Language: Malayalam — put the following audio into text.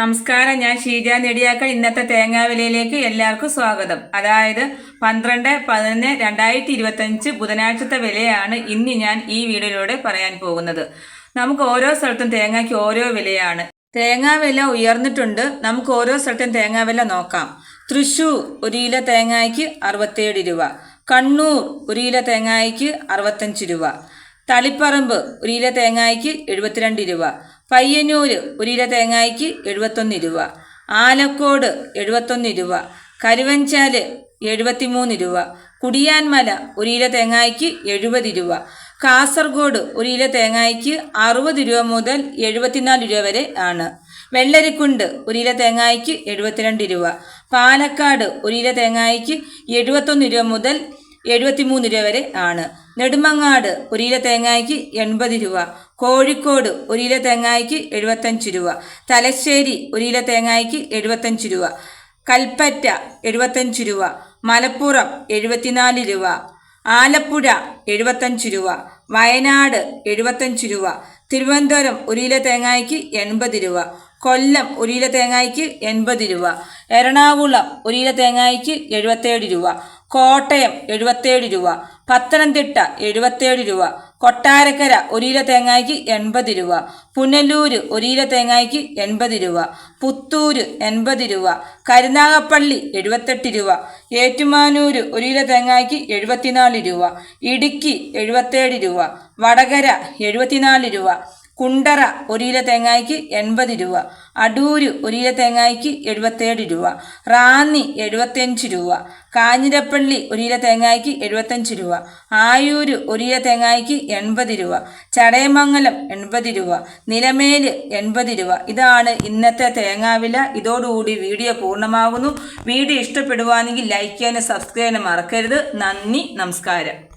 നമസ്കാരം ഞാൻ ഷീജ നെടിയാക്കൾ. ഇന്നത്തെ തേങ്ങാവിലയിലേക്ക് എല്ലാവർക്കും സ്വാഗതം. അതായത് പന്ത്രണ്ട് പതിനൊന്ന് രണ്ടായിരത്തി ഇരുപത്തഞ്ച് ബുധനാഴ്ചത്തെ വിലയാണ് ഇന്ന് ഞാൻ ഈ വീഡിയോയിലൂടെ പറയാൻ പോകുന്നത്. നമുക്ക് ഓരോ സ്ഥലത്തും തേങ്ങയ്ക്ക് ഓരോ വിലയാണ്. തേങ്ങാ വില ഉയർന്നിട്ടുണ്ട്. നമുക്ക് ഓരോ സ്ഥലത്തും തേങ്ങാ വില നോക്കാം. തൃശ്ശൂർ ഒരു കിലോ തേങ്ങയ്ക്ക് അറുപത്തേഴ് രൂപ. കണ്ണൂർ ഒരു കിലോ തേങ്ങയ്ക്ക് അറുപത്തഞ്ച് രൂപ. തളിപ്പറമ്പ് ഒരു കിലോ തേങ്ങായ്ക്ക് എഴുപത്തിരണ്ട് രൂപ. പയ്യന്നൂർ ഒരു കിലോ തേങ്ങായ്ക്ക് എഴുപത്തൊന്ന് രൂപ. ആലക്കോട് എഴുപത്തൊന്ന് രൂപ. കരുവഞ്ചാൽ എഴുപത്തിമൂന്ന് രൂപ. കുടിയാൻമല ഒരു കിലോ തേങ്ങായ്ക്ക് എഴുപത് രൂപ. കാസർഗോഡ് ഒരു കിലോ തേങ്ങായ്ക്ക് അറുപത് രൂപ മുതൽ എഴുപത്തിനാല് രൂപ വരെ ആണ്. വെള്ളരിക്കുണ്ട് ഒരു കിലോ തേങ്ങായ്ക്ക് എഴുപത്തിരണ്ട് രൂപ. പാലക്കാട് ഒരു കിലോ തേങ്ങായ്ക്ക് എഴുപത്തൊന്ന് രൂപ മുതൽ എഴുപത്തിമൂന്ന് രൂപ വരെ ആണ്. നെടുമങ്ങാട് ഒരു കിലോ തേങ്ങയ്ക്ക് എൺപത് രൂപ. കോഴിക്കോട് ഒരു കിലോ തേങ്ങയ്ക്ക് എഴുപത്തഞ്ച് രൂപ. തലശ്ശേരി ഒരു കിലോ തേങ്ങയ്ക്ക് എഴുപത്തഞ്ച് രൂപ. കൽപ്പറ്റ എഴുപത്തഞ്ച് രൂപ. മലപ്പുറം എഴുപത്തിനാല് രൂപ. ആലപ്പുഴ എഴുപത്തഞ്ച് രൂപ. വയനാട് എഴുപത്തഞ്ച് രൂപ. തിരുവനന്തപുരം ഒരു കിലോ തേങ്ങയ്ക്ക് എൺപത് രൂപ. കൊല്ലം ഒരു കിലോ തേങ്ങയ്ക്ക് എൺപത് രൂപ. എറണാകുളം ഒരു കിലോ തേങ്ങയ്ക്ക് എഴുപത്തേഴ് രൂപ. കോട്ടയം എഴുപത്തേഴ് രൂപ പത്തനംതിട്ട എഴുപത്തേഴ് രൂപ കൊട്ടാരക്കര ഒരീല തേങ്ങായ്ക്ക് എൺപത് രൂപ പുനലൂർ ഒരീല തേങ്ങായ്ക്ക് എൺപത് രൂപ പുത്തൂർ എൺപത് രൂപ കരുനാഗപ്പള്ളി എഴുപത്തെട്ട് രൂപ ഏറ്റുമാനൂർ ഒരീല തേങ്ങയ്ക്ക് എഴുപത്തിനാല് രൂപ ഇടുക്കി എഴുപത്തേഴ് രൂപ വടകര എഴുപത്തിനാല് രൂപ കുണ്ടറ ഒരു തേങ്ങയ്ക്ക് എൺപത് രൂപ. അടൂര് ഒരു തേങ്ങയ്ക്ക് എഴുപത്തേഴ് രൂപ. റാന്നി എഴുപത്തിയഞ്ച് രൂപ. കാഞ്ഞിരപ്പള്ളി ഒരു തേങ്ങയ്ക്ക് എഴുപത്തഞ്ച് രൂപ. ആയൂര് ഒരു തേങ്ങയ്ക്ക് എൺപത് രൂപ. ചടയമംഗലം എൺപത് രൂപ. നിലമേൽ എൺപത് രൂപ. ഇതാണ് ഇന്നത്തെ തേങ്ങാവില ഇതോടുകൂടി വീഡിയോ പൂർണമാകുന്നു വീഡിയോ ഇഷ്ടപ്പെടുവാണെങ്കിൽ ലൈക്ക് ചെയ്യാനും സബ്സ്ക്രൈബ് ചെയ്യാനും മറക്കരുത്. നന്ദി നമസ്കാരം.